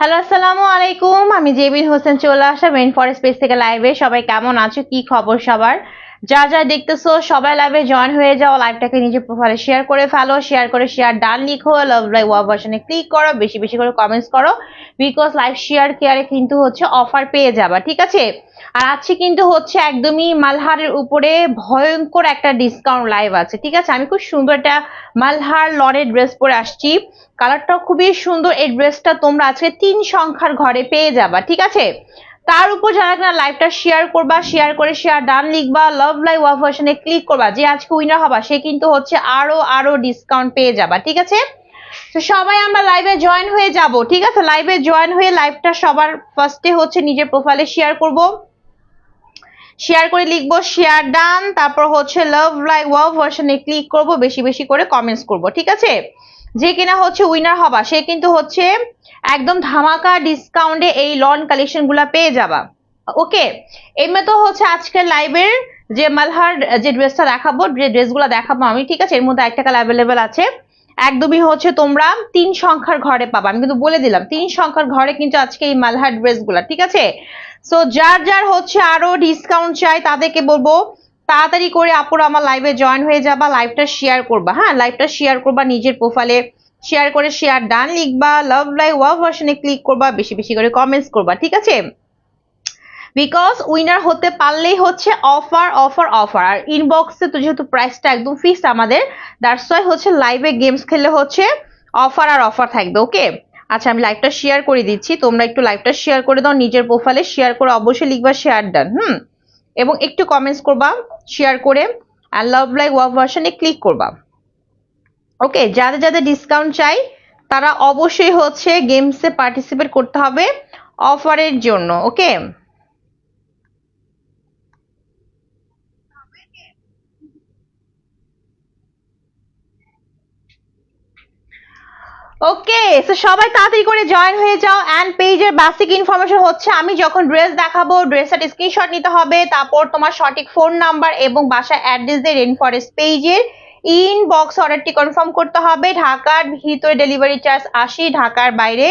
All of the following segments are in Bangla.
হ্যালো, আসসালামু আলাইকুম। আমি জেবিন হোসেন চলে আসা মেন ফরেস্ট পেজ থেকে লাইভে সবাই কেমন আছো? কি খবর সবার? যা যা দেখতেছো, সবাই লাইভে জয়েন হয়ে যাও। লাইভটাকে নিজের প্রোফাইলে শেয়ার করে ফেলো। শেয়ার করে শেয়ার ডান লিখো লাভ লাইভ ওয়া বাটনে ক্লিক করো। বেশি বেশি করে কমেন্টস করো। বিকজ লাইভ শেয়ার কেয়ারে কিন্তু হচ্ছে অফার পেয়ে যাবা, ঠিক আছে? আর আজকে কিন্তু হচ্ছে একদমই মালহারের উপরে ভয়ঙ্কর একটা ডিসকাউন্ট লাইভ আছে, ঠিক আছে? আমি খুব সুন্দর একটা মালহার লনের ড্রেস পরে আসছি। কালারটাও খুবই সুন্দর, এই ড্রেসটা তোমরা আজকে তিন সংখ্যার ঘরে পেয়ে যাবা, ঠিক আছে? তার উপর যারা কিনা লাইভটা শেয়ার করবা শেয়ার করে শেয়ার ডান লিখবা লাভ লাইভ ভার্সনে ক্লিক করবা, যে আজকে উইনার হবা, সে কিন্তু হচ্ছে আরও আরও ডিসকাউন্ট পেয়ে যাবা, ঠিক আছে? তো সবাই আমরা লাইভে জয়েন হয়ে যাব, ঠিক আছে? লাইভে জয়েন হয়ে লাইভটা সবার ফার্স্টে হচ্ছে নিজের প্রোফাইলে শেয়ার করব। শেয়ার করে লিখব শেয়ার ডান তারপর হচ্ছে লাভ লাইক ওয়াও ভার্সনে ক্লিক করব, বেশি বেশি করে কমেন্টস করব, ঠিক আছে? যে কিনা হচ্ছে উইনার হবা, সে কিন্তু হচ্ছে একদম ধামাকা ডিসকাউন্টে এই লন কালেকশনগুলা পেয়ে যাবা। ওকে এমনি তো হচ্ছে আজকের লাইভের যে মালহার যে ড্রেসটা দেখাবো, যে ড্রেসগুলো দেখাবো আমি, ঠিক আছে? এর মধ্যে এক টাকা অ্যাভেলেবেল আছে। একদমই হচ্ছে তোমরা তিন সংখ্যার ঘরে পাবা। আমি কিন্তু বলে দিলাম, তিন সংখ্যার ঘরে কিন্তু আজকে এই মালহার ড্রেসগুলা, ঠিক আছে? সো যার যার হচ্ছে আরও ডিসকাউন্ট চাই, তাদেরকে বলব, তাড়াতাড়ি করে আপুরা আমার লাইভে জয়েন হয়ে যাবা লাইভটা শেয়ার করবা হ্যাঁ? লাইভটা শেয়ার করবা, নিজের প্রোফাইলে শেয়ার করে শেয়ার ডান লিখবা লাভ লাইভ ওয়াভ ভার্সনে ক্লিক করবা, বেশি বেশি করে কমেন্টস করবা, ঠিক আছে? বিকজ উইনার হতে পারলেই হচ্ছে অফার অফার অফার আর ইনবক্সে তো যেহেতু প্রাইসটা একদম ফিক্সড আমাদের দ্যাটস ওয়াই হচ্ছে লাইভে গেমস খেললে হচ্ছে অফার আর অফার থাকবে ওকে আচ্ছা আমি লাইভটা শেয়ার করে দিচ্ছি। তোমরা একটু লাইভটা শেয়ার করে দাও, নিজের প্রোফাইলে শেয়ার করে অবশ্যই লিখবা শেয়ার ডান হুম? এবং একটু কমেন্টস করবা শেয়ার করে, আর লাভ লাইক ওয়াভ ভার্সনে ক্লিক করবা। ওকে যাদের যাদের ডিসকাউন্ট চাই, তারা অবশ্যই হচ্ছে গেমসে পার্টিসিপেট করতে হবে অফারের জন্য ওকে ওকে তো সবাই তাড়াতাড়ি করে জয়েন হয়ে যাও অ্যান্ড পেজের বেসিক ইনফরমেশন হচ্ছে, আমি যখন ড্রেস দেখাবো ড্রেসের স্ক্রিনশট নিতে হবে, তারপর তোমার সঠিক ফোন নাম্বার এবং বাসার অ্যাড্রেস দিয়ে রেন ফরেস্ট পেজের ইনবক্স অর্ডারটি কনফার্ম করতে হবে। ঢাকার ভিতরে ডেলিভারি চার্জ আশি ঢাকার বাইরে।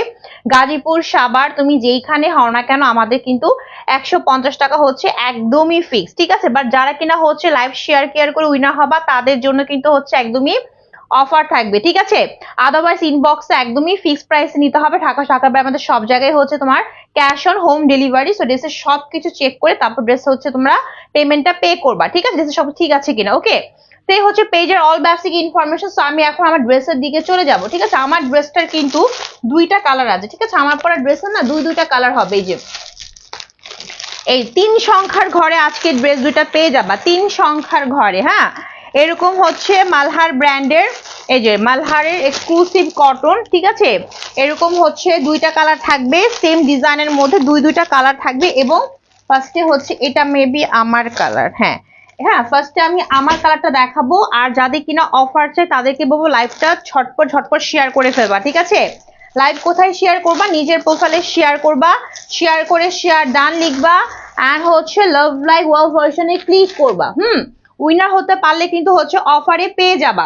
গাজীপুর, সাভার, তুমি যেইখানে হও না কেন, আমাদের কিন্তু একশো পঞ্চাশ টাকা হচ্ছে একদমই ফিক্স ঠিক আছে? বাট যারা কিনা হচ্ছে লাইভ শেয়ার কেয়ার করে উইনার হবা, তাদের জন্য কিন্তু হচ্ছে একদমই অফার থাকবে, ঠিক আছে? আদারওয়াইজ ইনবক্সে একদমই ফিক্স প্রাইসে নিতে হবে। ঢাকা ঢাকা আমাদের সব জায়গায় হচ্ছে তোমার cash on home delivery so ড্রেসের সব কিছু চেক করে তারপর ড্রেস হচ্ছে তোমরা পেমেন্টটা পে করবা, ঠিক আছে? ড্রেসের সব ঠিক আছে কিনা ওকে সেই হচ্ছে পেজের অল বেসিক ইনফরমেশন সো আমি এখন আমার ড্রেসের দিকে চলে যাব, ঠিক আছে? আমার ড্রেসটার কিন্তু দুইটা কালার আছে, ঠিক আছে? আমার পরা ড্রেসের না দুই দুইটা কালার হবে, এই যে। এই তিন সংখ্যার ঘরে আজকে ড্রেস দুইটা পেয়ে যাবা, তিন সংখ্যার ঘরে হ্যাঁ? এরকম হচ্ছে মালহার ব্র্যান্ডের, এই যে মালহারের এক্সক্লুসিভ কটন ঠিক আছে? এরকম হচ্ছে দুইটা কালার থাকবে সেম ডিজাইনের মধ্যে দুই দুইটা কালার থাকবে এবং ফার্স্টে হচ্ছে এটা মেবি আমার কালার হ্যাঁ। হ্যাঁ ফার্স্টে আমি আমার কালারটা দেখাবো আর যাদের কিনা অফার চাই তাদেরকে বলব লাইভটা ছটপট ঝটপট শেয়ার করে ফেলবা, ঠিক আছে? লাইভ কোথায় শেয়ার করবা? নিজের প্রোফাইলে শেয়ার করবা শেয়ার করে শেয়ার ডান লিখবা অ্যান্ড হচ্ছে লাভ লাইভ ওয়াল ভার্সনে ক্লিক করবা, হুম? উইনার হতে পারলে কিন্তু হচ্ছে অফারে পেয়ে যাবা।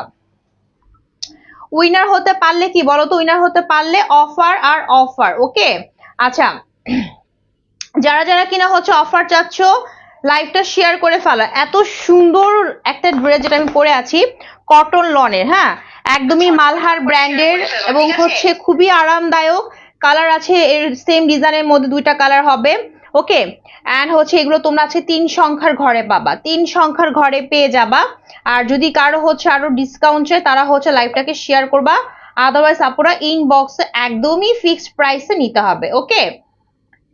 উইনার হতে পারলে কি বলো তো উইনার হতে পারলে অফার আর অফার ওকে আচ্ছা যারা যারা কিনা হচ্ছে অফার চাচ্ছ লাইভটা শেয়ার করে ফেলো। এত সুন্দর একটা ড্রেস যেটা আমি পরে আছি কটন লনের হ্যাঁ? একদমই মালহার ব্র্যান্ডের এবং হচ্ছে খুবই আরামদায়ক। কালার আছে এর সেম ডিজাইনের মধ্যে দুইটা কালার হবে। ওকে অ্যান্ড হচ্ছে এগুলো তোমরা আছে তিন সংখ্যার ঘরে পাবা। তিন সংখ্যার ঘরে পেয়ে যাবা। আর যদি কারও হচ্ছে আরও ডিসকাউন্ট চাই তারা হচ্ছে লাইভটাকে শেয়ার করবা। আদারওয়াইজ আপুরা ইনবক্সে একদমই ফিক্সড প্রাইসে নিতে হবে। ওকে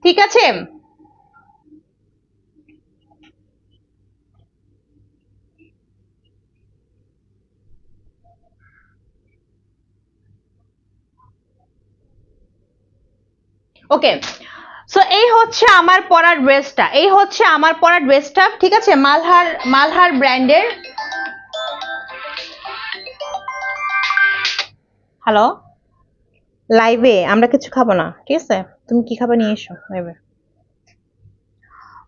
ঠিক আছে? ওকে সো এই হচ্ছে আমার পরা ড্রেসটা এই হচ্ছে আমার পরা ড্রেসটা ঠিক আছে? মালহার মালহার ব্র্যান্ডের। হ্যালো লাইভে আমরা কিছু খাব না, ঠিক আছে? তুমি কি খাবে নিয়ে এসো লাইভে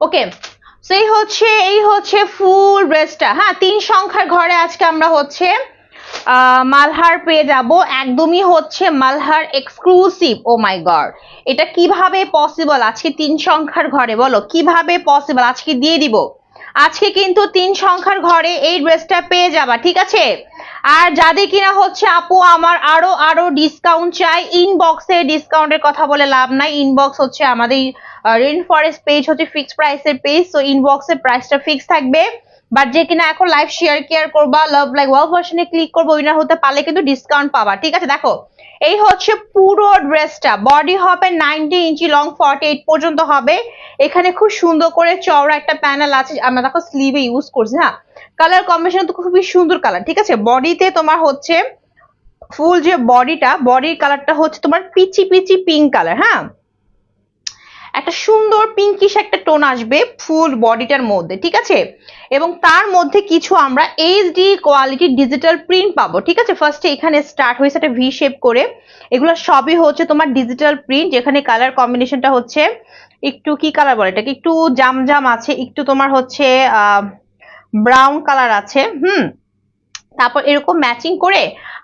ওকে সো এই হচ্ছে এই হচ্ছে ফুল ড্রেসটা হ্যাঁ তিন সংখ্যার ঘরে আজকে আমরা হচ্ছে মালহার পেয়ে যাব। একদমই হচ্ছে Malhar exclusive oh my god এটা কীভাবে পসিবল আজকে তিন সংখ্যার ঘরে, বলো। কীভাবে পসিবল আজকে দিয়ে দিব। আজকে কিন্তু তিন সংখ্যার ঘরে এই ড্রেসটা পেয়ে যাবা, ঠিক আছে? আর যাদের কিনা হচ্ছে, আপু, আমার আরও আরও ডিসকাউন্ট চাই ইনবক্সে ডিসকাউন্টের কথা বলে লাভ নাই। ইনবক্স হচ্ছে আমাদের রেন ফরেস্ট পেজ হচ্ছে ফিক্সড প্রাইসের পেজ তো ইনবক্সের প্রাইসটা ফিক্স থাকবে। বাট যে কিনা এখন লাইভ শেয়ার কেয়ার করবা লাভ লাইক ওয়াও ভার্সনে ক্লিক করব উইনার হতে পারলে কিন্তু ডিসকাউন্ট পাবা। ঠিক আছে, দেখো, এই হচ্ছে পুরো ড্রেসটা বডি হবে ninety inch long forty eight পর্যন্ত হবে। এখানে খুব সুন্দর করে চওড়া একটা প্যানেল আছে, আমরা দেখো স্লিভে ইউজ করছি হ্যাঁ? কালার কম্বিনেশন তো খুবই সুন্দর কালার ঠিক আছে? বডিতে তোমার হচ্ছে ফুল যে বডিটা বডির কালারটা হচ্ছে তোমার পিচি পিচি পিঙ্ক কালার হ্যাঁ? একটা সুন্দর পিঙ্কিশ একটা টোন আসবে ফুল বডিটার মধ্যে, ঠিক আছে? এবং তার মধ্যে কিছু আমরা এইচডি কোয়ালিটি ডিজিটাল প্রিন্ট পাবো, ঠিক আছে? ফার্স্টে এখানে স্টার্ট হয়েছে একটা ভি শেপ করে। এগুলো সবই হচ্ছে তোমার ডিজিটাল প্রিন্ট যেখানে কালার কম্বিনেশনটা হচ্ছে, একটু কি কালার বলে এটাকে? একটু জাম জাম আছে, একটু তোমার হচ্ছে ব্রাউন কালার আছে, হুম? তারপর এরকম ম্যাচিং করে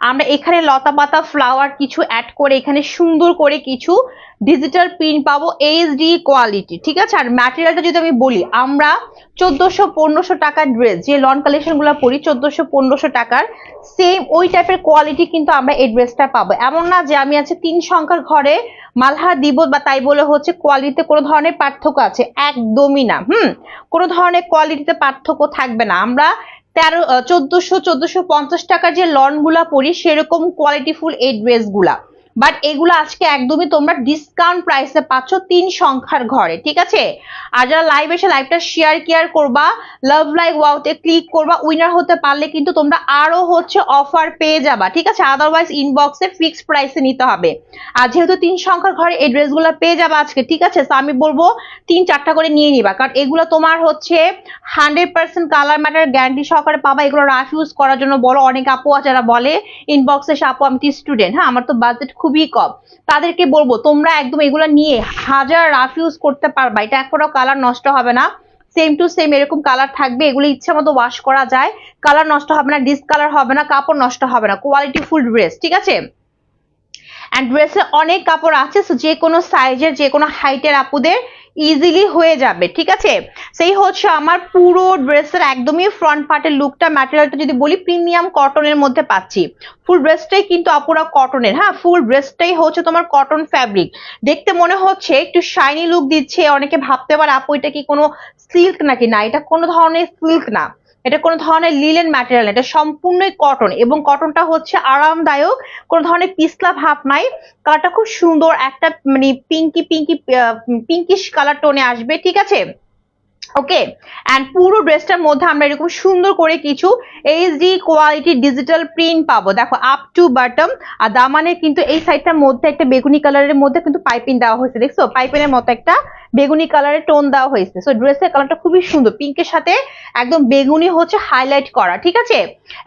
আমরা এখানে লতা পাতা ফ্লাওয়ার কিছু অ্যাড করে এখানে সুন্দর করে কিছু ডিজিটাল প্রিন্ট পাবো এইচডি কোয়ালিটি ঠিক আছে? আর ম্যাটেরিয়ালটা যদি আমি বলি, আমরা চোদ্দোশো পনেরোশো টাকার ড্রেস যে লন কালেকশনগুলো পরি, চোদ্দোশো পনেরোশো টাকার সেম ওই টাইপের কোয়ালিটি কিন্তু আমরা এই ড্রেসটা পাবো। এমন না যে আমি আছে তিন সংখ্যার ঘরে, মালহা দিব বা তাই বলে হচ্ছে কোয়ালিটিতে কোনো ধরনের পার্থক্য আছে, একদমই না, হুম? কোনো ধরনের কোয়ালিটিতে পার্থক্য থাকবে না। আমরা তেরো চোদ্দশো চোদ্দশো পঞ্চাশ টাকার যে লনগুলা পরি সেরকম কোয়ালিটিফুল এই ড্রেসগুলা। বাট এগুলো আজকে একদমই তোমরা ডিসকাউন্ট প্রাইসে পাচ্ছ তিন সংখ্যার ঘরে, ঠিক আছে? আর যারা লাইভ এসে লাইভটা শেয়ার কেয়ার করবা লাভ লাইক ওয়াওতে ক্লিক করবা উইনার হতে পারলে কিন্তু তোমরা আরও হচ্ছে অফার পেয়ে যাবা, ঠিক আছে? আদারওয়াইজ ইনবক্সে ফিক্সড প্রাইসে নিতে হবে। আর যেহেতু তিন সংখ্যার ঘরে এই ড্রেসগুলো পেয়ে যাবা আজকে, ঠিক আছে? আমি বলব তিন চারটা করে নিয়ে নিবা, কারণ এগুলো তোমার হচ্ছে hundred percent colour matter guarantee সহকারে পাবা। এগুলো রাফ ইউজ করার জন্য বলো অনেক আপু যারা বলে ইনবক্সে আপু, আমি স্টুডেন্ট হ্যাঁ আমার তো বাজেট খুবই কম। তাদেরকে বলব, তোমরা একদম এগুলো নিয়ে হাজার রাফ ইউজ করতে পারবা। এটা একটাও কালার নষ্ট হবে না। সেম টু সেম এরকম কালার থাকবে। এগুলো ইচ্ছা মতো ওয়াশ করা যায়। কালার নষ্ট হবে না ডিসকালার হবে না, কাপড় নষ্ট হবে না। কোয়ালিটি ফুল ড্রেস ঠিক আছে? অ্যান্ড ড্রেসে অনেক কাপড় আছে যে কোনো সাইজের যে কোনো হাইটের আপুদের ইজিলি হয়ে যাবে, ঠিক আছে? সেই হচ্ছে আমার পুরো ড্রেসের একদমই ফ্রন্ট পার্টের লুকটা ম্যাটেরিয়ালটা যদি বলি প্রিমিয়াম কটনের মধ্যে পাচ্ছি। ফুল ড্রেসটাই কিন্তু আপুরা কটনের হ্যাঁ? ফুল ড্রেসটাই হচ্ছে তোমার কটন ফ্যাব্রিক দেখতে মনে হচ্ছে একটু শাইনি লুক দিচ্ছে, অনেকে ভাবতে পারে, আপু, এটা কি কোনো সিল্ক নাকি না? এটা কোনো ধরনের সিল্ক না। এটা কোনো ধরনের লিলেন ম্যাটেরিয়াল এটা সম্পূর্ণই কটন এবং কটনটা হচ্ছে আরামদায়ক, কোনো ধরনের পিছলা ভাব নাই কালারটা খুব সুন্দর, একটা মানে পিঙ্কি পিঙ্কি পিঙ্কিশ কালার টোনে আসবে, ঠিক আছে? ওকে অ্যান্ড পুরো ড্রেসটার মধ্যে আমরা এরকম সুন্দর করে কিছু এইচডি কোয়ালিটি ডিজিটাল প্রিন্ট পাবো। দেখো আপ টু বাটম আর দামানে কিন্তু এই সাইডটার মধ্যে একটা বেগুনি কালারের মধ্যে কিন্তু পাইপিং দেওয়া হয়েছে, দেখছ? পাইপিনের মতো একটা বেগুনি কালারের টোন দেওয়া হয়েছে। সো ড্রেসের কালারটা খুবই সুন্দর। পিঙ্কের সাথে একদম বেগুনি হচ্ছে হাইলাইট করা, ঠিক আছে?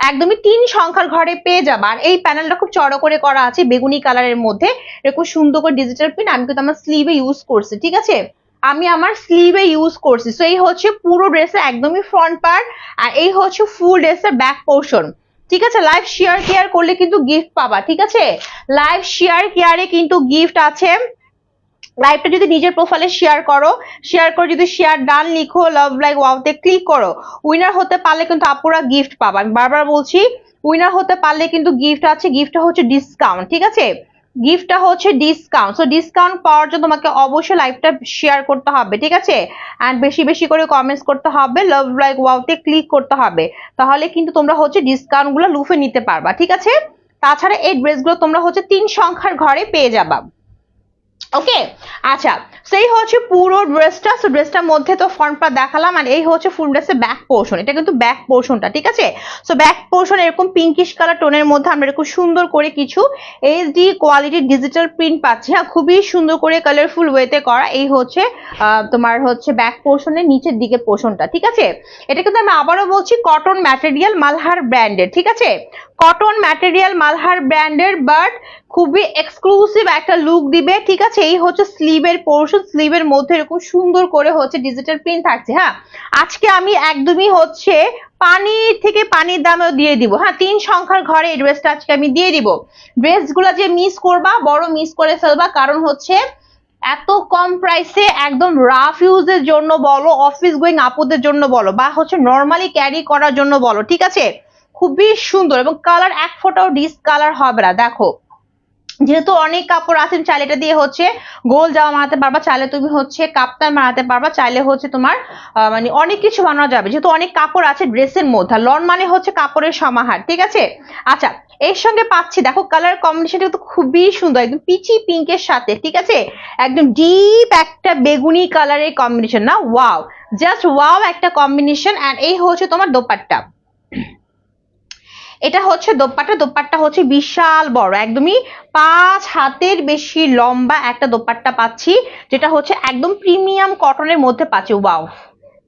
একদমই তিন সংখ্যার ঘরে পেয়ে যাবে। আর এই প্যানেলটা খুব চড়ো করে করা আছে বেগুনি কালারের মধ্যে। এরকম সুন্দর করে ডিজিটাল প্রিন্ট আমি কিন্তু আমার স্লিভে ইউজ করছি, ঠিক আছে? আমি আমার স্লিভে ইউজ করছি। সো এই হচ্ছে পুরো ড্রেসের একদমই ফ্রন্ট পার্ট আর এই হচ্ছে ফুল ড্রেসের ব্যাক পোর্শন ঠিক আছে? লাইভ শেয়ার কেয়ার করলে কিন্তু গিফট পাবা, ঠিক আছে? লাইভ শেয়ার কেয়ারে কিন্তু গিফট আছে। লাইভটা যদি নিজের প্রোফাইলে শেয়ার করো শেয়ার করে যদি শেয়ার ডান লিখো লাভ লাইক ওয়াওতে ক্লিক করো উইনার হতে পারলে কিন্তু আপুরা গিফট পাবা। আমি বারবার বলছি উইনার হতে পারলে কিন্তু গিফট আছে গিফটটা হচ্ছে ডিসকাউন্ট ঠিক আছে? গিফটটা হচ্ছে ডিসকাউন্ট সো ডিসকাউন্ট পাওয়ার জন্য তোমাকে অবশ্যই লাইভটা শেয়ার করতে হবে, ঠিক আছে? অ্যান্ড বেশি বেশি করে কমেন্টস করতে হবে লাভ লাইক ওয়াওতে ক্লিক করতে হবে। তাহলে কিন্তু তোমরা হচ্ছে ডিসকাউন্টগুলো লুফে নিতে পারবা, ঠিক আছে? তাছাড়া এই ড্রেসগুলো তোমরা হচ্ছে তিন সংখ্যার ঘরে পেয়ে যাবা। ওকে আচ্ছা সেই হচ্ছে পুরো ড্রেসটা সো ড্রেসটার মধ্যে তো ফ্রন্ট পার্ট দেখালাম আর এই হচ্ছে ফুল ড্রেসের ব্যাক পোর্শন এটা কিন্তু ব্যাক পোর্শনটা ঠিক আছে? সো ব্যাক পোর্শন এরকম পিঙ্কিশ কালার টোনের মধ্যে আমরা এরকম সুন্দর করে কিছু এইচডি কোয়ালিটির ডিজিটাল প্রিন্ট পাচ্ছি। হ্যাঁ খুবই সুন্দর করে কালারফুল ওয়েতে করা। এই হচ্ছে তোমার হচ্ছে ব্যাক পোর্শনের নিচের দিকে পোর্শনটা ঠিক আছে? এটা কিন্তু আমি আবারও বলছি কটন ম্যাটেরিয়াল মালহার ব্র্যান্ডের ঠিক আছে? কটন ম্যাটেরিয়াল মালহার ব্র্যান্ডের বাট খুবই এক্সক্লুসিভ একটা লুক দিবে, ঠিক আছে? এই হচ্ছে স্লিভের পোর্শন স্লিভের মধ্যে এরকম সুন্দর করে হচ্ছে ডিজিটাল প্রিন্ট থাকছে হ্যাঁ? আজকে আমি একদমই হচ্ছে পানি থেকে পানির দামেও দিয়ে দিব হ্যাঁ? তিন সংখ্যার ঘরে এই ড্রেসটা আজকে আমি দিয়ে দিব। ড্রেসগুলো যে মিস করবা, বড় মিস করে ফেলবা, কারণ হচ্ছে এত কম প্রাইসে একদম রাফ ইউজের জন্য বলো অফিস গোয়িং আপুদের জন্য বলো, বা হচ্ছে নর্মালি ক্যারি করার জন্য বলো, ঠিক আছে? খুবই সুন্দর এবং কালার এক ফোটাও ডিসকালার হবে না, দেখো। যেহেতু অনেক কাপড় আছেন চাইলে এটা দিয়ে হচ্ছে গোল জামা বানাতে পারবা, চাইলে তুমি হচ্ছে কাপ্তান বানাতে পারবা, চাইলে হচ্ছে তোমার মানে অনেক কিছু বানানো যাবে। যেহেতু অনেক কাপড় আছে ড্রেসের মধ্যে লন মানে হচ্ছে কাপড়ের সমাহার, ঠিক আছে? আচ্ছা এর সঙ্গে পাচ্ছি, দেখো কালার কম্বিনেশনটা কিন্তু খুবই সুন্দর, একদম পিচি পিঙ্কের সাথে, ঠিক আছে? একদম ডিপ একটা বেগুনি কালারের কম্বিনেশন না? ওয়াও জাস্ট ওয়াও একটা কম্বিনেশন এন্ড এই হচ্ছে তোমার দোপাট্টা। এটা হচ্ছে দোপাট্টা। দোপাট্টা হচ্ছে বিশাল বড়, একদমই পাঁচ হাতের বেশি লম্বা একটা দোপাট্টা পাচ্ছি, যেটা হচ্ছে একদম প্রিমিয়াম কটনের মধ্যে পাচ্ছি। ওয়াও!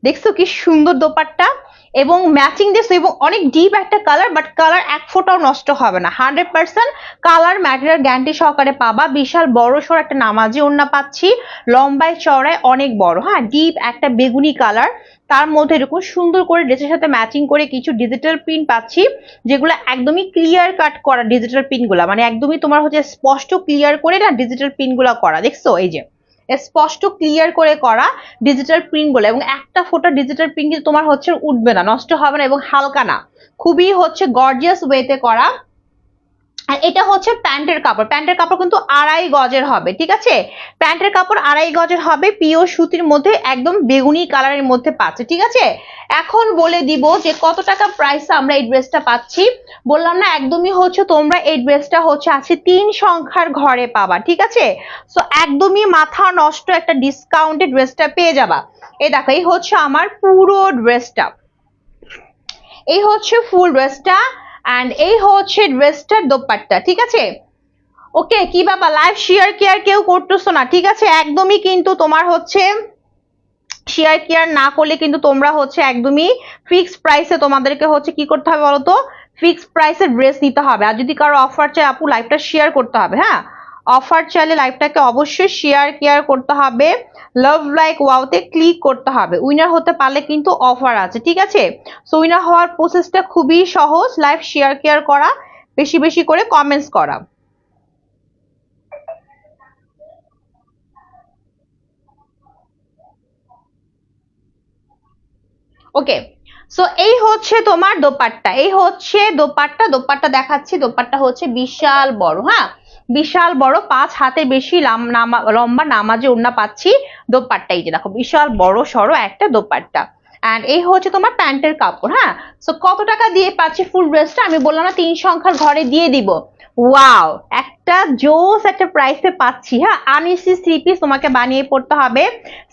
দেখছ কি সুন্দর দোপাট্টা এবং ম্যাচিং দেখছ এবং অনেক ডিপ একটা কালার, বাট কালার এক ফোঁটাও নষ্ট হবে না। Hundred percent colour material guarantee সহকারে পাবা। বিশাল বড় সড় একটা নামাজি ওড়না পাচ্ছি, লম্বায় চড়ায় অনেক বড়। হ্যাঁ ডিপ একটা বেগুনি কালার। তার মধ্যে এরকম সুন্দর করে ড্রেসের সাথে ম্যাচিং করে কিছু ডিজিটাল প্রিন্ট পাচ্ছি, যেগুলো একদমই ক্লিয়ার কাট করা ডিজিটাল প্রিন্টগুলো মানে একদমই তোমার হচ্ছে স্পষ্ট ক্লিয়ার করে না ডিজিটাল প্রিন্টগুলো করা। দেখছ? এই যে স্পষ্ট ক্লিয়ার করে করা ডিজিটাল প্রিন্টগুলো এবং একটা ফোটো ডিজিটাল প্রিন্ট কিন্তু তোমার হচ্ছে উঠবে না, নষ্ট হবে না এবং হালকা না। খুবই হচ্ছে গর্জিয়াস ওয়েতে করা আর এটা হচ্ছে প্যান্টের কাপড়। প্যান্টের কাপড় কিন্তু আড়াই গজের হবে, ঠিক আছে? প্যান্টের কাপড় আড়াই গজের হবে, পিওর সুতির মধ্যে একদম বেগুনি কালারের মধ্যে পাচ্ছে, ঠিক আছে? এখন বলে দিব যে কত টাকা প্রাইস আমরা এই ড্রেসটা পাচ্ছি। বললাম না, একদমই হচ্ছে তোমরা এই ড্রেসটা হচ্ছে আছে তিন সংখ্যার ঘরে পাবা, ঠিক আছে? সো একদমই মাথা নষ্ট একটা ডিসকাউন্টে ড্রেসটা পেয়ে যাবা। এই দেখো, এই হচ্ছে আমার পুরো ড্রেসটা এই হচ্ছে ফুল ড্রেসটা অ্যান্ড এই হচ্ছে ড্রেসটার দোপাট্টা, ঠিক আছে? ওকে কি বাবা লাইভ শেয়ার কেয়ার কেউ করতেছো না, ঠিক আছে? একদমই কিন্তু তোমার হচ্ছে শেয়ার কেয়ার না করলে কিন্তু তোমরা হচ্ছে একদমই ফিক্সড প্রাইসে তোমাদেরকে হচ্ছে কি করতে হবে বলো তো ফিক্সড প্রাইসে ড্রেস নিতে হবে। আর যদি কারও অফার চাই আপু লাইভটা শেয়ার করতে হবে হ্যাঁ? অফার চাইলে লাইভটাকে অবশ্যই শেয়ার কেয়ার করতে হবে। লাভ লাইক ওয়াওতে ক্লিক করতে হবে। উইনার হতে পারলে কিন্তু অফার আছে, ঠিক আছে? সো উইনার হওয়ার প্রসেসটা খুবই সহজ। লাইভ শেয়ার কেয়ার করা, বেশি বেশি করে কমেন্টস করা। ওকে সো এই হচ্ছে তোমার দোপাট্টা। এই হচ্ছে দোপাট্টা। দোপাট্টা দেখাচ্ছি। দোপাট্টা হচ্ছে বিশাল বড় হ্যাঁ? বিশাল বড় পাঁচ হাতে বেশি লম্বা নামাজে ওড়না পাচ্ছি দোপাট্টা। এই যে দেখো, বিশাল বড় সড়ো একটা দোপাট্টা। অ্যান্ড এই হচ্ছে তোমার প্যান্টের কাপড় হ্যাঁ? সো কত টাকা দিয়ে পাচ্ছি ফুল ড্রেসটা আমি বললাম না, তিন সংখ্যার ঘরে দিয়ে দিব। ওয়াও একটা জোস একটা প্রাইসে পাচ্ছি হ্যাঁ? আনিসি থ্রি পিস তোমাকে বানিয়ে পড়তে হবে।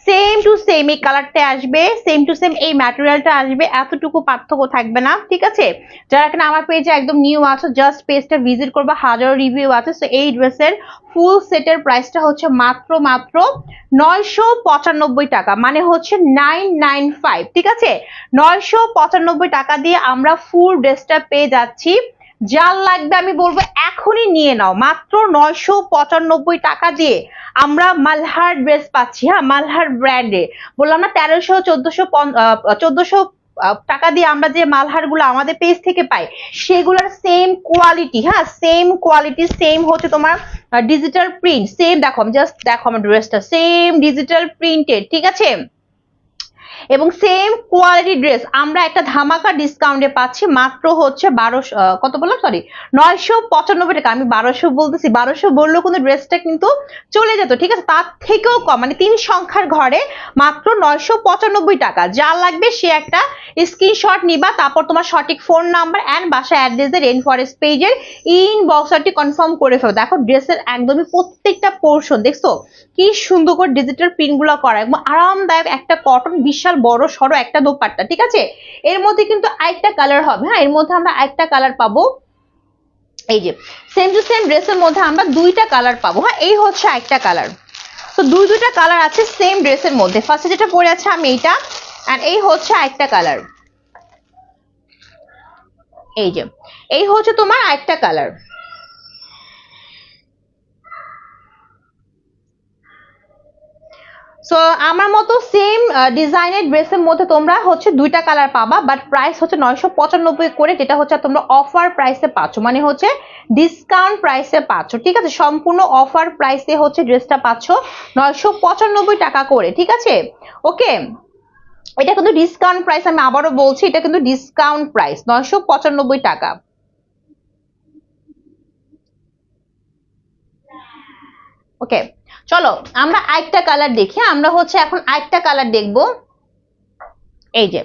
সেম টু সেম এই কালারটা আসবে সেম টু সেম এই ম্যাটেরিয়ালটা আসবে, এতটুকু পার্থক্য থাকবে না, ঠিক আছে? যারা কিনা আমার পেজে একদম নিউ আছো জাস্ট পেজটা ভিজিট করবে, হাজারো রিভিউ আছে তো এই ড্রেসের ফুল সেটের প্রাইসটা হচ্ছে মাত্র মাত্র নয়শো পঁচানব্বই টাকা মানে হচ্ছে নাইন নাইন ফাইভ ঠিক আছে? নয়শো পঁচানব্বই টাকা দিয়ে আমরা ফুল ড্রেসটা পেয়ে যাচ্ছি। যার লাগবে আমি বলব এখনই নিয়ে নাও। মাত্র নয়শো পঁচানব্বই টাকা দিয়ে আমরা মালহার ড্রেস পাচ্ছি হ্যাঁ? মালহার ব্র্যান্ডে বললাম না, তেরোশো, চোদ্দশো চোদ্দশো টাকা দিয়ে আমরা যে মালহারগুলো আমাদের পেজ থেকে পাই, সেগুলোর সেম কোয়ালিটি হ্যাঁ? সেম কোয়ালিটি সেম হচ্ছে তোমার ডিজিটাল প্রিন্ট সেম দেখো, আমি জাস্ট দেখো আমার ড্রেসটা সেম ডিজিটাল প্রিন্টেড ঠিক আছে? এবং সেম কোয়ালিটি ড্রেস আমরা একটা ধামাকা ডিসকাউন্টে পাচ্ছি, মাত্র হচ্ছে বারোশো কত বললাম? সরি নয়শো পঁচানব্বই টাকা। আমি বারোশো বলতেছি, বারোশো বললেও কিন্তু ড্রেসটা কিন্তু চলে যেত, ঠিক আছে? তার থেকেও কম মানে তিন সংখ্যার ঘরে মাত্র নয়শো পঁচানব্বই টাকা। যা লাগবে সে একটা স্ক্রিনশট নিবা, তারপর তোমার সঠিক ফোন নাম্বার অ্যান্ড বাসা অ্যাড্রেসের রেন ফরেস্ট পেজের ইনবক্সারটি কনফার্ম করে ফেলো। দেখো ড্রেসের একদমই প্রত্যেকটা পোর্শন দেখছ? কি সুন্দর করে ডিজিটাল প্রিন্টগুলো করা এবং আরামদায়ক একটা কটন বিশাল বড় সড়ো একটা দোপাট্টা, ঠিক আছে? এর মধ্যে কিন্তু আরেকটা কালার হবে হ্যাঁ? এর মধ্যে আমরা আরেকটা কালার পাবো। এই যে সেম টু সেম ড্রেসের মধ্যে আমরা দুইটা কালার পাবো হ্যাঁ? এই হচ্ছে একটা কালার তো দুই দুইটা কালার আছে সেম ড্রেসের মধ্যে। ফার্স্টে যেটা পরে আছে আমি এইটা অ্যান্ড এই হচ্ছে একটা কালার এই যে, এই হচ্ছে তোমার একটা কালার সো আমার মতো সেম ডিজাইনের ড্রেসের মধ্যে তোমরা হচ্ছে দুইটা কালার পাবা বাট প্রাইস হচ্ছে নয়শো পঁচানব্বই করে, যেটা হচ্ছে তোমরা অফার প্রাইসে পাচ্ছ। মানে হচ্ছে ডিসকাউন্ট প্রাইসে পাচ্ছ, ঠিক আছে? সম্পূর্ণ অফার প্রাইসে হচ্ছে ড্রেসটা পাচ্ছ নয়শো পঁচানব্বই টাকা করে, ঠিক আছে? ওকে এটা কিন্তু ডিসকাউন্ট প্রাইস আমি আবারও বলছি, এটা কিন্তু ডিসকাউন্ট প্রাইস নয়শো পঁচানব্বই টাকা। ওকে চলো, আমরা আরেকটা কালার দেখি। আমরা হচ্ছে এখন আরেকটা কালার দেখব। এই যে,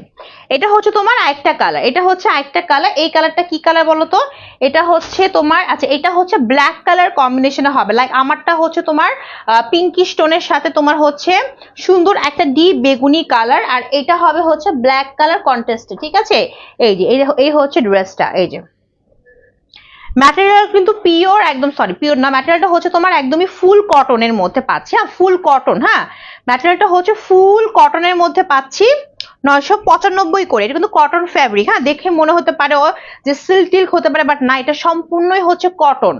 এটা হচ্ছে তোমার আরেকটা কালার এটা হচ্ছে আরেকটা কালার এই কালারটা কি কালার বলো তো এটা হচ্ছে তোমার আচ্ছা এটা হচ্ছে ব্ল্যাক কালার কম্বিনেশনে হবে। লাইক আমারটা হচ্ছে তোমার পিঙ্কি স্টোনের সাথে তোমার হচ্ছে সুন্দর একটা ডিপ বেগুনি কালার আর এটা হবে হচ্ছে ব্ল্যাক কালার কন্টেস্টে ঠিক আছে? এই যে, এই- এই হচ্ছে ড্রেসটা এই যে। ম্যাটেরিয়াল কিন্তু পিওর একদম সরি পিওর না ম্যাটেরিয়ালটা হচ্ছে তোমার একদমই ফুল কটনের মধ্যে পাচ্ছি হ্যাঁ ফুল কটন হ্যাঁ? ম্যাটেরিয়ালটা হচ্ছে ফুল কটনের মধ্যে পাচ্ছি নয়শো পঁচানব্বই করে, এটা কিন্তু কটন ফ্যাব্রিক হ্যাঁ? দেখে মনে হতে পারে ও যে সিল্ক টিল্ক হতে পারে বাট না, এটা সম্পূর্ণই হচ্ছে কটন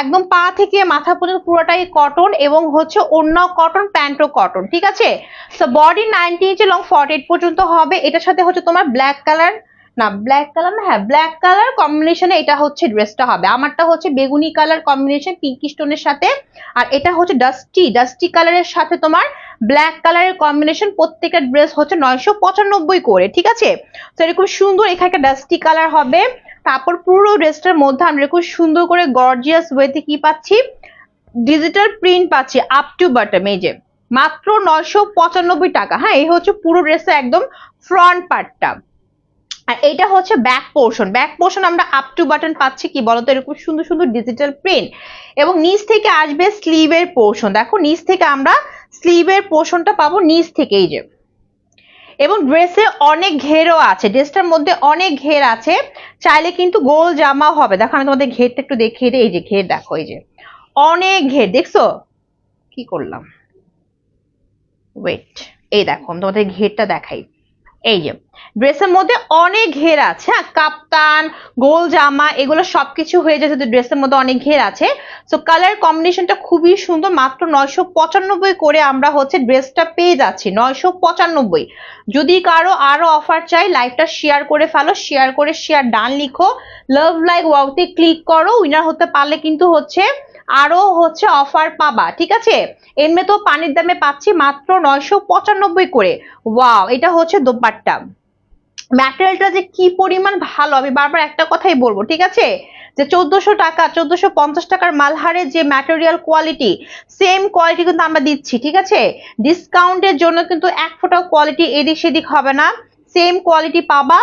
একদম পা থেকে মাথা পর্যন্ত পুরোটাই কটন এবং হচ্ছে অন্য কটন প্যান্টও কটন ঠিক আছে? So body ninety inch long forty পর্যন্ত হবে, এটার সাথে হচ্ছে তোমার ব্ল্যাক কালার না ব্ল্যাক কালার না হ্যাঁ ব্ল্যাক কালার কম্বিনেশনে এটা হচ্ছে ড্রেসটা হবে। আমারটা হচ্ছে বেগুনি কালার কম্বিনেশন পিঙ্কি স্টোনের সাথে। আর এটা হচ্ছে ডাস্টি ডাস্টি কালারের সাথে তোমার ব্ল্যাক কালারের কম্বিনেশন প্রত্যেকটা ড্রেস হচ্ছে নয়শো পঁচানব্বই করে, ঠিক আছে? তো এরকম সুন্দর, এখানে একটা ডাস্টি কালার হবে। তারপর পুরো ড্রেসটার মধ্যে আমরা এরকম সুন্দর করে গর্জিয়াস ওয়েতে কি পাচ্ছি? ডিজিটাল প্রিন্ট পাচ্ছি আপ টু বাটম এই যে। মাত্র নয়শো পঁচানব্বই টাকা হ্যাঁ এই হচ্ছে পুরো ড্রেসের একদম ফ্রন্ট পার্টটা আর এইটা হচ্ছে ব্যাক পোর্শন ব্যাক পোর্শন আমরা আপ টু বাটন পাচ্ছি কি বলতো? এরকম সুন্দর সুন্দর ডিজিটাল প্রিন্ট এবং নিচ থেকে আসবে স্লিভের পোর্শন দেখো, নিচ থেকে আমরা স্লিভের পোর্শনটা পাবো নিচ থেকে এই যে। এবং ড্রেসে অনেক ঘেরও আছে। ড্রেসটার মধ্যে অনেক ঘের আছে। চাইলে কিন্তু গোল জামা হবে। দেখো, আমি তোমাদের ঘেরটা একটু দেখিয়ে দিই। এই যে ঘের, দেখো, এই যে। অনেক ঘের, দেখছ? কি করলাম? ওয়েট এই দেখো, আমি তোমাদের ঘেরটা দেখাই। এই যে, ড্রেসের মধ্যে অনেক ঘের আছে হ্যাঁ কাপ্তান, গোল জামা, এগুলো সবকিছু হয়ে যায় যদি ড্রেসের মধ্যে অনেক ঘের আছে। সো কালার কম্বিনেশনটা খুবই সুন্দর, মাত্র নয়শো পঁচানব্বই করে আমরা হচ্ছে ড্রেসটা পেয়ে যাচ্ছি, নয়শো পঁচানব্বই। যদি কারও আরও অফার চাই লাইভটা শেয়ার করে ফেলো শেয়ার করে শেয়ার ডান লিখো লাভ লাইক ওয়াউতে ক্লিক করো উইনার হতে পারলে কিন্তু হচ্ছে আরও হচ্ছে অফার পাবা, ঠিক আছে? এমনি তো পানির দামে পাচ্ছি মাত্র নয়শো পঁচানব্বই করে। ওয়াও এটা হচ্ছে দোপাট্টা। ম্যাটেরিয়ালটা যে কি পরিমাণ ভালো, আমি বারবার একটা কথাই বলব, ঠিক আছে? যে চোদ্দশো টাকা, চোদ্দশো পঞ্চাশ টাকার মালহারের যে ম্যাটেরিয়াল কোয়ালিটি সেম কোয়ালিটি কিন্তু আমরা দিচ্ছি, ঠিক আছে? ডিসকাউন্টের জন্য কিন্তু এক ফোঁটাও কোয়ালিটি এদিক সেদিক হবে না। সেম কোয়ালিটি পাবা।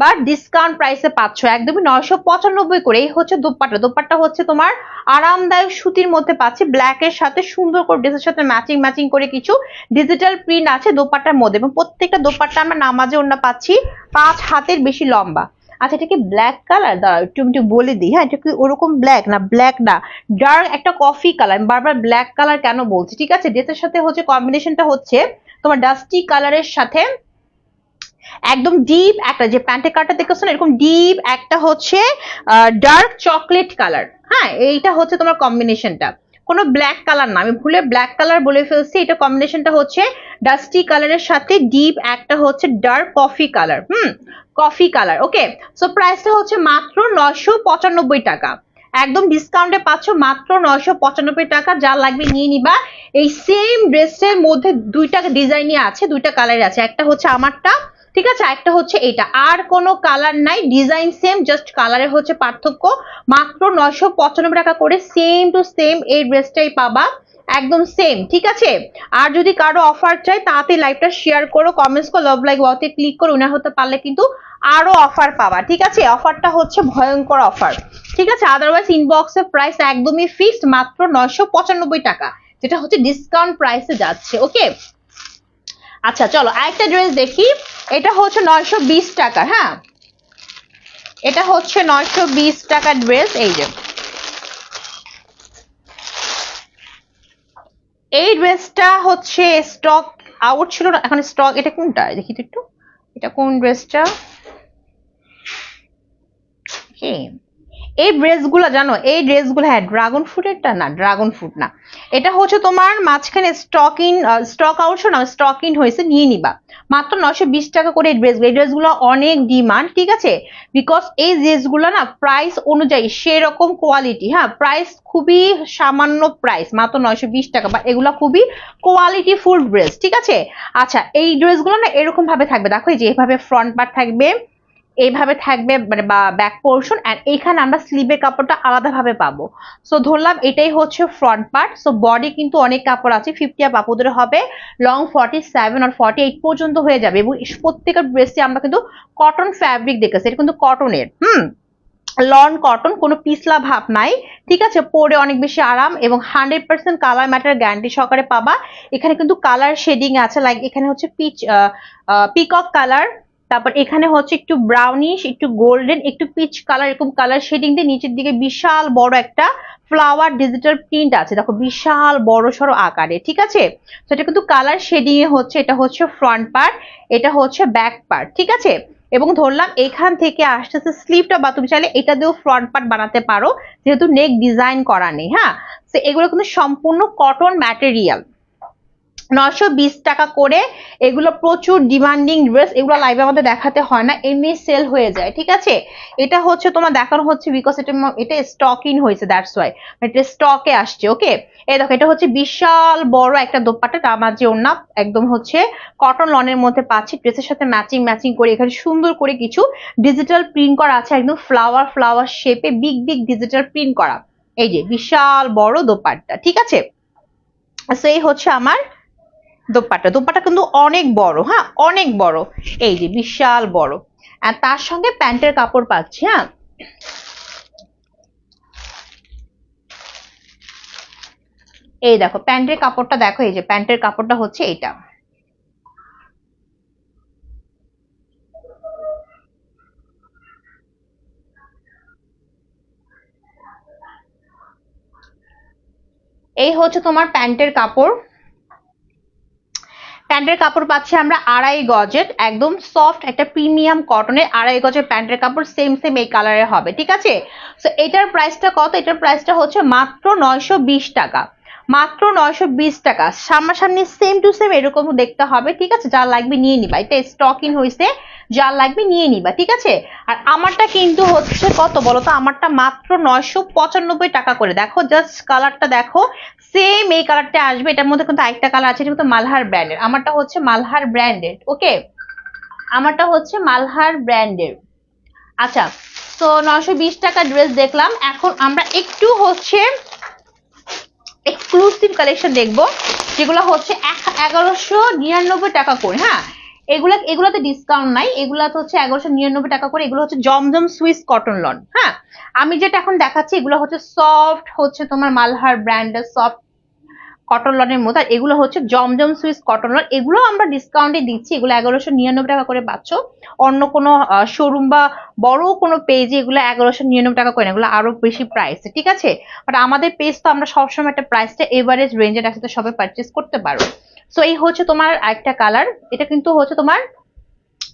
বা ডিসকাউন্ট প্রাইসে পাচ্ছ। একদমই নয়শো পঁচানব্বই করে এই হচ্ছে দোপাট্টা। দোপাট্টা হচ্ছে তোমার আরামদায়ক সুতির মধ্যে পাচ্ছি ব্ল্যাক এর সাথে সুন্দর করে ড্রেসের সাথে ম্যাচিং ম্যাচিং করে কিছু ডিজিটাল প্রিন্ট আছে দোপাট্টার মধ্যে। এবং প্রত্যেকটা দোপাট্টা আমরা নামাজে অন্য পাচ্ছি পাঁচ হাতের বেশি লম্বা। আচ্ছা এটা কি ব্ল্যাক কালার দাঁড়াও, একটু একটু বলে দিই। হ্যাঁ এটা কি ওরকম ব্ল্যাক না ব্ল্যাক না। ডার্ক একটা কফি কালার বারবার ব্ল্যাক কালার কেন বলছি? ঠিক আছে ড্রেসের সাথে হচ্ছে কম্বিনেশনটা হচ্ছে তোমার ডাস্টি কালারের সাথে একদম ডিপ একটা, যে প্যান্টের কালারটা দেখতেছো না, এরকম ডিপ একটা হচ্ছে ডার্ক চকলেট কালার হ্যাঁ এইটা হচ্ছে তোমার কম্বিনেশনটা কোনো ব্ল্যাক কালার না, আমি ভুলে ব্ল্যাক কালার বলে ফেলছি, এটা কম্বিনেশনটা হচ্ছে ডাস্টি কালারের সাথে ডিপ একটা হচ্ছে dark coffee colour hmm coffee colour okay so প্রাইসটা হচ্ছে মাত্র নয়শো পঁচানব্বই টাকা। একদম ডিসকাউন্টে পাচ্ছ মাত্র নয়শো পঁচানব্বই টাকা, যা লাগবে নিয়ে নিবা। এই সেম ড্রেসের মধ্যে দুইটা ডিজাইনই আছে, দুইটা কালার আছে। একটা হচ্ছে আমারটা ঠিক আছে? একটা হচ্ছে এটা আর কোনো কালার নাই ডিজাইন সেম জাস্ট কালারের হচ্ছে পার্থক্য। মাত্র নয়শো পঁচানব্বই টাকা করে সেম টু সেম এই ড্রেসটাই পাবা। একদম সেম ঠিক আছে? আর যদি কারও অফার চাই তাতে লাইভটা শেয়ার করো কমেন্টস করো লাভ লাইক ওয়াতে ক্লিক করো, উনার হতে পারলে কিন্তু আরও অফার পাবা, ঠিক আছে? অফারটা হচ্ছে ভয়ঙ্কর অফার ঠিক আছে? আদারওয়াইজ ইনবক্সের প্রাইস একদমই ফিক্সড মাত্র নয়শো পঁচানব্বই টাকা, যেটা হচ্ছে ডিসকাউন্ট প্রাইসে যাচ্ছে ওকে আচ্ছা চলো, আরেকটা ড্রেস দেখি। এটা হচ্ছে নয়শো বিশ টাকা হ্যাঁ? এটা হচ্ছে নয়শো বিশ টাকার ড্রেস এই যে। এই ড্রেসটা হচ্ছে স্টক আউট ছিল না, এখন স্টক এটা কোনটা? দেখি তো একটু। এটা কোন ড্রেসটা হ্যাঁ এই ড্রেসগুলো জানো, এই ড্রেসগুলো হ্যাঁ ড্রাগন ফ্রুটেরটা না ড্রাগন ফ্রুট না। এটা হচ্ছে তোমার মাঝখানে স্টক ইন স্টক আউট না স্টক ইন হয়েছে, নিয়ে নিবা। মাত্র নশো বিশ টাকা করে এই ড্রেসগুলো। এই ড্রেসগুলো অনেক ডিমান্ড ঠিক আছে? বিকজ এই ড্রেসগুলো না প্রাইস অনুযায়ী সেরকম কোয়ালিটি হ্যাঁ প্রাইস খুবই সামান্য প্রাইস মাত্র নয়শো বিশ টাকা, বা এগুলো খুবই কোয়ালিটি ফুল ড্রেস ঠিক আছে? আচ্ছা এই ড্রেসগুলো না এরকম ভাবে থাকবে। দেখো, এই যে এভাবে ফ্রন্ট পার্ট থাকবে এইভাবে থাকবে মানে বা ব্যাক পোর্শন অ্যান্ড এইখানে আমরা স্লিভের কাপড়টা আলাদাভাবে পাবো। সো ধরলাম এটাই হচ্ছে ফ্রন্ট পার্ট সো বডি কিন্তু অনেক কাপড় আছে ফিফটি আর বাপুদের হবে লং ফর্টি সেভেন আর ফর্টি এইট পর্যন্ত হয়ে যাবে, এবং প্রত্যেকের ড্রেসে আমরা কিন্তু কটন ফ্যাব্রিক দেখেছি, এটা কিন্তু কটনের হুম? লন কটন কোনো পিছলা ভাব নাই, ঠিক আছে? পরে অনেক বেশি আরাম, এবং hundred percent colour matter guarantee সহকারে পাবা। এখানে কিন্তু কালার শেডিং আছে লাইক এখানে হচ্ছে পিচ পিকক কালার তারপর এখানে হচ্ছে একটু ব্রাউনিশ একটু গোল্ডেন একটু পিচ কালার এরকম কালার শেডিং দিয়ে নিচের দিকে বিশাল বড় একটা ফ্লাওয়ার ডিজিটাল প্রিন্ট আছে। দেখো, বিশাল বড় সড়ো আকারে, ঠিক আছে? তো এটা কিন্তু কালার শেডিং এ হচ্ছে, এটা হচ্ছে ফ্রন্ট পার্ট এটা হচ্ছে ব্যাক পার্ট ঠিক আছে? এবং ধরলাম এখান থেকে আসতে আসতে স্লিভটা বা তুমি চাইলে এটা দিয়েও ফ্রন্ট পার্ট বানাতে পারো, যেহেতু নেক ডিজাইন করা নেই হ্যাঁ? তো এগুলো কিন্তু সম্পূর্ণ কটন ম্যাটেরিয়াল নশো বিশ টাকা করে এগুলো প্রচুর ডিমান্ডিং ড্রেস এগুলো লাইভে আমাদের দেখাতে হয় না, এমনি সেল হয়ে যায়, ঠিক আছে? এটা হচ্ছে তোমার দেখানো হচ্ছে বিকজ এটা এটা স্টক ইন হয়েছে দ্যাটস ওয়াই এটা স্টকে আসছে ওকে এই দেখো, এটা হচ্ছে বিশাল বড় একটা দোপাট্টা, তার মাঝে ওড়না, একদম হচ্ছে কটন লনের মধ্যে পাচ্ছি ড্রেসের সাথে ম্যাচিং ম্যাচিং করে এখানে সুন্দর করে কিছু ডিজিটাল প্রিন্ট করা আছে, একদম ফ্লাওয়ার ফ্লাওয়ার শেপে বিগ বিগ ডিজিটাল প্রিন্ট করা। এই যে, বিশাল বড় দোপাট্টা, ঠিক আছে? এই হচ্ছে আমার দোপাট্টা। দোপাট্টা কিন্তু অনেক বড় হ্যাঁ? অনেক বড়। এই যে বিশাল বড়। আর তার সঙ্গে প্যান্টের কাপড় পাচ্ছি হ্যাঁ? এই দেখো, প্যান্টের কাপড়টা দেখো, এই যে প্যান্টের কাপড়টা হচ্ছে এটা এই হচ্ছে তোমার প্যান্টের কাপড়। প্যান্টের কাপড় পাচ্ছি আমরা আড়াই গজের, একদম সফট একটা প্রিমিয়াম কটনের আড়াই গজের প্যান্টের কাপড় সেম সেম এই কালারের হবে, ঠিক আছে? সো এটার প্রাইসটা কত? এটার প্রাইসটা হচ্ছে মাত্র নয়শো বিশ টাকা। মাত্র নয়শো বিশ টাকা। সামনাসামনি সেম টু সেম এরকম দেখতে হবে, ঠিক আছে? যা লাগবে নিয়ে নিবা। এটা স্টক ইন হয়েছে যা লাগবে নিয়ে নিবা, ঠিক আছে? আর আমারটা কিন্তু হচ্ছে কত বলো তো? আমারটা মাত্র নয়শো পঁচানব্বই টাকা করে। দেখো জাস্ট কালারটা দেখো সেম এই কালারটা আসবে। এটার মধ্যে কিন্তু আরেকটা কালার আছে, এটা কিন্তু মালহার ব্র্যান্ডের আমারটা হচ্ছে মালহার ব্র্যান্ডেড ওকে আমারটা হচ্ছে মালহার ব্র্যান্ডের আচ্ছা তো নশো টাকা ড্রেস দেখলাম। এখন আমরা একটু হচ্ছে এক্সক্লুসিভ কালেকশন দেখব, যেগুলো হচ্ছে এগারোশো নিরানব্বই টাকা করে হ্যাঁ? এগুলা, এগুলাতে ডিসকাউন্ট নাই, এগুলাতে হচ্ছে এগারোশো নিরানব্বই টাকা করে, এগুলো হচ্ছে জমজম সুইস কটন লন হ্যাঁ? আমি যেটা এখন দেখাচ্ছি, এগুলো হচ্ছে সফট হচ্ছে তোমার মালহার ব্র্যান্ডের সফট কটন লনের মধ্যে আর এগুলো হচ্ছে জমজম সুইস কটন লন এগুলো আমরা ডিসকাউন্টে দিচ্ছি, এগুলো এগারোশো নিরানব্বই টাকা করে পাচ্ছ। অন্য কোনো শোরুম বা বড় কোনো পেজে এগুলো এগারোশো নিরানব্বই টাকা করে না এগুলো আরও বেশি প্রাইস ঠিক আছে? বাট আমাদের পেজ তো আমরা সবসময় একটা প্রাইসটা এভারেজ রেঞ্জের একসাথে সবাই পারচেস করতে পারো। সো এই হচ্ছে তোমার একটা কালার এটা কিন্তু হচ্ছে তোমার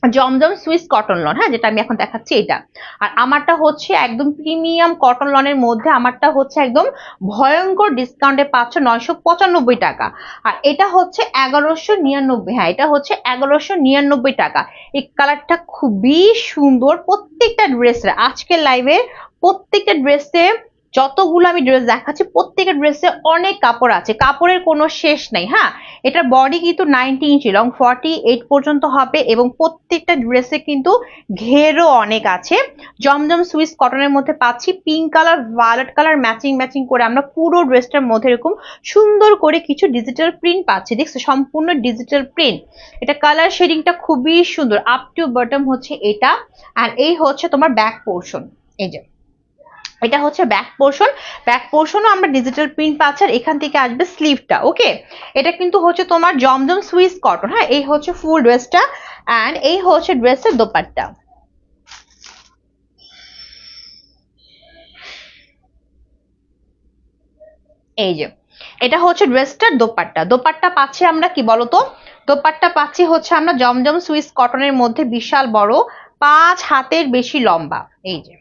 জমজম সুইস কটন লন হ্যাঁ যেটা আমি এখন দেখাচ্ছি এটা আর আমারটা হচ্ছে একদম প্রিমিয়াম কটন লনের মধ্যে আমারটা হচ্ছে একদম ভয়ঙ্কর ডিসকাউন্টে পাচ্ছ নয়শো পঁচানব্বই টাকা। আর এটা হচ্ছে এগারোশো নিরানব্বই হ্যাঁ এটা হচ্ছে এগারোশো নিরানব্বই টাকা। এই কালারটা খুবই সুন্দর প্রত্যেকটা ড্রেসের, আজকের লাইভে প্রত্যেকটা ড্রেসে যতগুলো আমি ড্রেস দেখাচ্ছি, প্রত্যেকের ড্রেসে অনেক কাপড় আছে। কাপড়ের কোনো শেষ নেই হ্যাঁ? এটার বডি কিন্তু ninety inch long forty eight পর্যন্ত হবে এবং প্রত্যেকটা ড্রেসে কিন্তু ঘেরও অনেক আছে। জমজম সুইস কটনের মধ্যে পাচ্ছি pink colour violet colour matching matching করে আমরা পুরো ড্রেসটার মধ্যে এরকম সুন্দর করে কিছু ডিজিটাল প্রিন্ট পাচ্ছি। দেখছ, সম্পূর্ণ ডিজিটাল প্রিন্ট এটা কালার শেডিংটা খুবই সুন্দর আপ টু বটম হচ্ছে এটা আর এই হচ্ছে তোমার ব্যাক পোর্শন এই যে। এটা হচ্ছে ব্যাক পোর্শন ব্যাক পোর্শনও আমরা ডিজিটাল প্রিন্ট পাচ্ছি আর এখান থেকে আসবে স্লিভটা ওকে এটা কিন্তু হচ্ছে তোমার জমজম সুইস কটন হ্যাঁ? এই হচ্ছে ফুল ড্রেসটা অ্যান্ড এই হচ্ছে ড্রেসের দোপাট্টা। এই যে, এটা হচ্ছে ড্রেসটার দোপাট্টা। দোপাট্টা পাচ্ছি আমরা কি বলতো? দোপাট্টা পাচ্ছি হচ্ছে আমরা জমজম সুইস কটনের মধ্যে বিশাল বড়, পাঁচ হাতের বেশি লম্বা। এই যে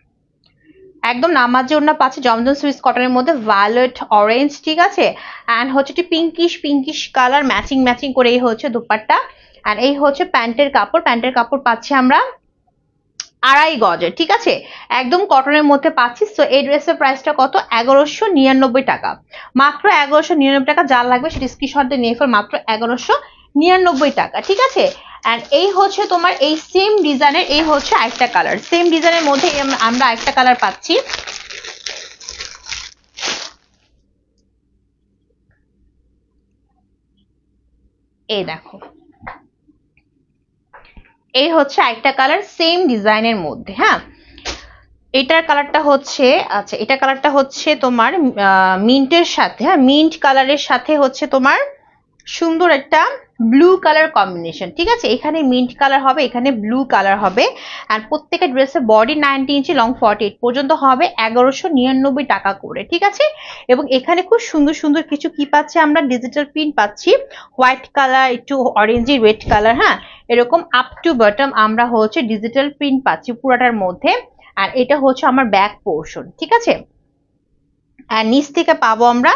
একদম নামার জন্য পাচ্ছে জমজম সুইস কটনের মধ্যে ভায়োলেট অরেঞ্জ ঠিক আছে? অ্যান্ড হচ্ছে একটি pinkish pinkish colour matching matching করে এই হচ্ছে দুপাট্টা। অ্যান্ড এই হচ্ছে প্যান্টের কাপড়। প্যান্টের কাপড় পাচ্ছি আমরা আড়াই গজের ঠিক আছে? একদম কটনের মধ্যে পাচ্ছি। তো এই ড্রেসের প্রাইসটা কত? এগারোশো নিরানব্বই টাকা। মাত্র এগারোশো নিরানব্বই টাকা যার লাগবে সেটা স্ক্রিনশট দিয়ে নিয়ে ফেল। মাত্র এগারোশো নিরানব্বই টাকা, ঠিক আছে? অ্যান্ড এই হচ্ছে তোমার এই সেম ডিজাইনের এই হচ্ছে একটা কালার সেম ডিজাইনের মধ্যে আমরা একটা কালার পাচ্ছি। এই দেখো। এই হচ্ছে একটা কালার সেম ডিজাইনের মধ্যে হ্যাঁ? এটার কালারটা হচ্ছে আচ্ছা এটা কালারটা হচ্ছে তোমার মিন্টের সাথে হ্যাঁ? মিন্ট কালারের সাথে হচ্ছে তোমার সুন্দর একটা ব্লু কালার কম্বিনেশন ঠিক আছে? এখানে মিন্ট কালার হবে, এখানে ব্লু কালার হবে। আর প্রত্যেকের ড্রেসের body ninety inch long forty eight পর্যন্ত হবে, এগারোশো নিরানব্বই টাকা করে, ঠিক আছে? এবং এখানে খুব সুন্দর সুন্দর কিছু কি পাচ্ছি আমরা? ডিজিটাল প্রিন্ট পাচ্ছি। হোয়াইট কালার একটু অরেঞ্জি রেড কালার হ্যাঁ? এরকম আপ টু বটম আমরা হচ্ছে ডিজিটাল প্রিন্ট পাচ্ছি পুরাটার মধ্যে। আর এটা হচ্ছে আমার ব্যাক পোর্শন ঠিক আছে? আর নিচ থেকে পাবো আমরা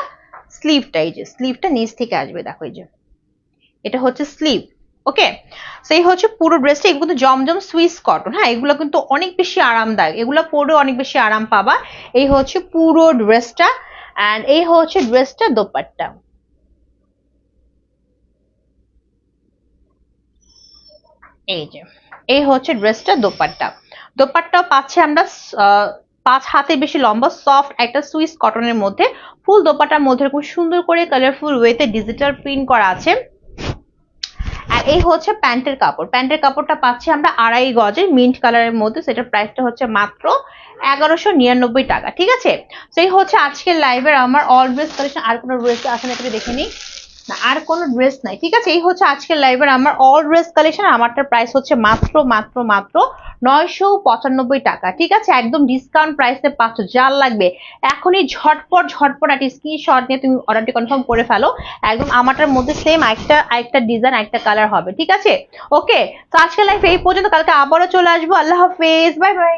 স্লিভটা এই যে স্লিভটা নিচ থেকে আসবে, দেখো এই যে। এটা হচ্ছে স্লিভ ওকে সেই হচ্ছে পুরো ড্রেসটা এগুলো কিন্তু জমজম সুইস কটন হ্যাঁ? এগুলো কিন্তু অনেক বেশি আরামদায়ক, এগুলো পরেও অনেক বেশি আরাম পাবা। এই হচ্ছে পুরো ড্রেসটা অ্যান্ড এই হচ্ছে ড্রেসটা দোপাট্টা। এই যে, এই হচ্ছে ড্রেসটা দোপাট্টা। দোপাট্টাও পাচ্ছে আমরা পাঁচ হাতে বেশি লম্বা সফট একটা সুইস কটনের মধ্যে। ফুল দোপাট্টার মধ্যে খুব সুন্দর করে কালারফুল ওয়েতে ডিজিটাল প্রিন্ট করা আছে। এই হচ্ছে প্যান্টের কাপড়। প্যান্টের কাপড়টা পাচ্ছি আমরা আড়াই গজের মিন্ট কালারের মধ্যে। সেটার প্রাইসটা হচ্ছে মাত্র এগারোশো নিরানব্বই টাকা, ঠিক আছে? সেই হচ্ছে আজকের লাইভের আমার অল ড্রেস কালেকশন আর কোনো ড্রেস আসলে নাকি দেখে নিই। না, আর কোনো ড্রেস নাই, ঠিক আছে? এই হচ্ছে আজকের লাইভের আমার অল ড্রেস কালেকশন আমারটার প্রাইস হচ্ছে মাত্র মাত্র মাত্র নয়শো পঁচানব্বই টাকা, ঠিক আছে? একদম ডিসকাউন্ট প্রাইসে পাচ্ছ যার লাগবে। এখনই ঝটপট ঝটপট একটা স্ক্রিনশট নিয়ে তুমি অর্ডারটি কনফার্ম করে ফেলো। একদম আমারটার মধ্যে সেম একটা একটা ডিজাইন একটা কালার হবে, ঠিক আছে? ওকে তো আজকের লাইফ এই পর্যন্ত, কালকে আবারও চলে আসব। আল্লাহ হাফেজ বাই বাই